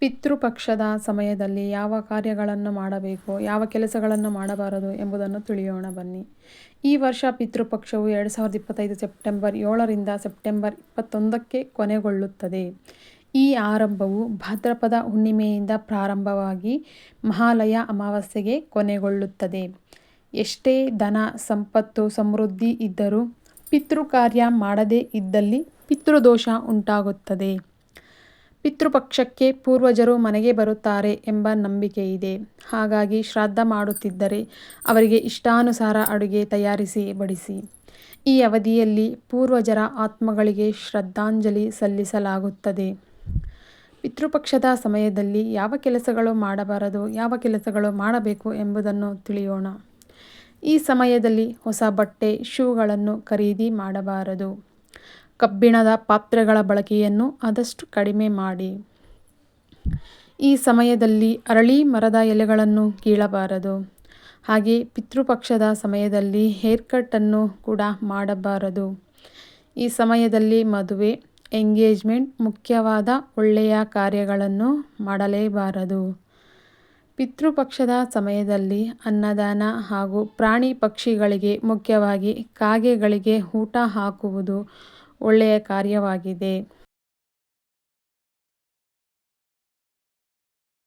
ಪಿತೃಪಕ್ಷದ ಸಮಯದಲ್ಲಿ ಯಾವ ಕಾರ್ಯಗಳನ್ನು ಮಾಡಬೇಕು, ಯಾವ ಕೆಲಸಗಳನ್ನು ಮಾಡಬಾರದು ಎಂಬುದನ್ನು ತಿಳಿಯೋಣ ಬನ್ನಿ. ಈ ವರ್ಷ ಪಿತೃಪಕ್ಷವು ಎರಡು ಸಾವಿರದ ಇಪ್ಪತ್ತೈದು ಸೆಪ್ಟೆಂಬರ್ ಏಳರಿಂದ ಸೆಪ್ಟೆಂಬರ್ ಇಪ್ಪತ್ತೊಂದಕ್ಕೆ ಕೊನೆಗೊಳ್ಳುತ್ತದೆ. ಈ ಆರಂಭವು ಭಾದ್ರಪದ ಹುಣ್ಣಿಮೆಯಿಂದ ಪ್ರಾರಂಭವಾಗಿ ಮಹಾಲಯ ಅಮಾವಾಸ್ಯೆಗೆ ಕೊನೆಗೊಳ್ಳುತ್ತದೆ. ಎಷ್ಟೇ ಧನ, ಸಂಪತ್ತು, ಸಮೃದ್ಧಿ ಇದ್ದರೂ ಪಿತೃ ಕಾರ್ಯ ಮಾಡದೇ ಇದ್ದಲ್ಲಿ ಪಿತೃದೋಷ ಉಂಟಾಗುತ್ತದೆ. ಪಿತೃಪಕ್ಷಕ್ಕೆ ಪೂರ್ವಜರು ಮನೆಗೆ ಬರುತ್ತಾರೆ ಎಂಬ ನಂಬಿಕೆ ಇದೆ ಹಾಗಾಗಿ ಶ್ರಾದ್ದ ಮಾಡುತ್ತಿದ್ದರೆ ಅವರಿಗೆ ಇಷ್ಟಾನುಸಾರ ಅಡುಗೆ ತಯಾರಿಸಿ ಬಡಿಸಿ. ಈ ಅವಧಿಯಲ್ಲಿ ಪೂರ್ವಜರ ಆತ್ಮಗಳಿಗೆ ಶ್ರದ್ಧಾಂಜಲಿ ಸಲ್ಲಿಸಲಾಗುತ್ತದೆ. ಪಿತೃಪಕ್ಷದ ಸಮಯದಲ್ಲಿ ಯಾವ ಕೆಲಸಗಳು ಮಾಡಬಾರದು, ಯಾವ ಕೆಲಸಗಳು ಮಾಡಬೇಕು ಎಂಬುದನ್ನು ತಿಳಿಯೋಣ. ಈ ಸಮಯದಲ್ಲಿ ಹೊಸ ಬಟ್ಟೆ, ಶೂಗಳನ್ನು ಖರೀದಿ ಮಾಡಬಾರದು. ಕಬ್ಬಿಣದ ಪಾತ್ರೆಗಳ ಬಳಕೆಯನ್ನು ಆದಷ್ಟು ಕಡಿಮೆ ಮಾಡಿ. ಈ ಸಮಯದಲ್ಲಿ ಅರಳಿ ಮರದ ಎಲೆಗಳನ್ನು ಕೀಳಬಾರದು. ಹಾಗೆ ಪಿತೃಪಕ್ಷದ ಸಮಯದಲ್ಲಿ ಹೇರ್ ಕಟ್ಟನ್ನು ಕೂಡ ಮಾಡಬಾರದು. ಈ ಸಮಯದಲ್ಲಿ ಮದುವೆ, ಎಂಗೇಜ್ಮೆಂಟ್ ಮುಖ್ಯವಾದ ಒಳ್ಳೆಯ ಕಾರ್ಯಗಳನ್ನು ಮಾಡಲೇಬಾರದು. ಪಿತೃಪಕ್ಷದ ಸಮಯದಲ್ಲಿ ಅನ್ನದಾನ ಹಾಗೂ ಪ್ರಾಣಿ ಪಕ್ಷಿಗಳಿಗೆ ಮುಖ್ಯವಾಗಿ ಕಾಗೆಗಳಿಗೆ ಊಟ ಹಾಕುವುದು ಒಳ್ಳೆಯ ಕಾರ್ಯವಾಗಿದೆ.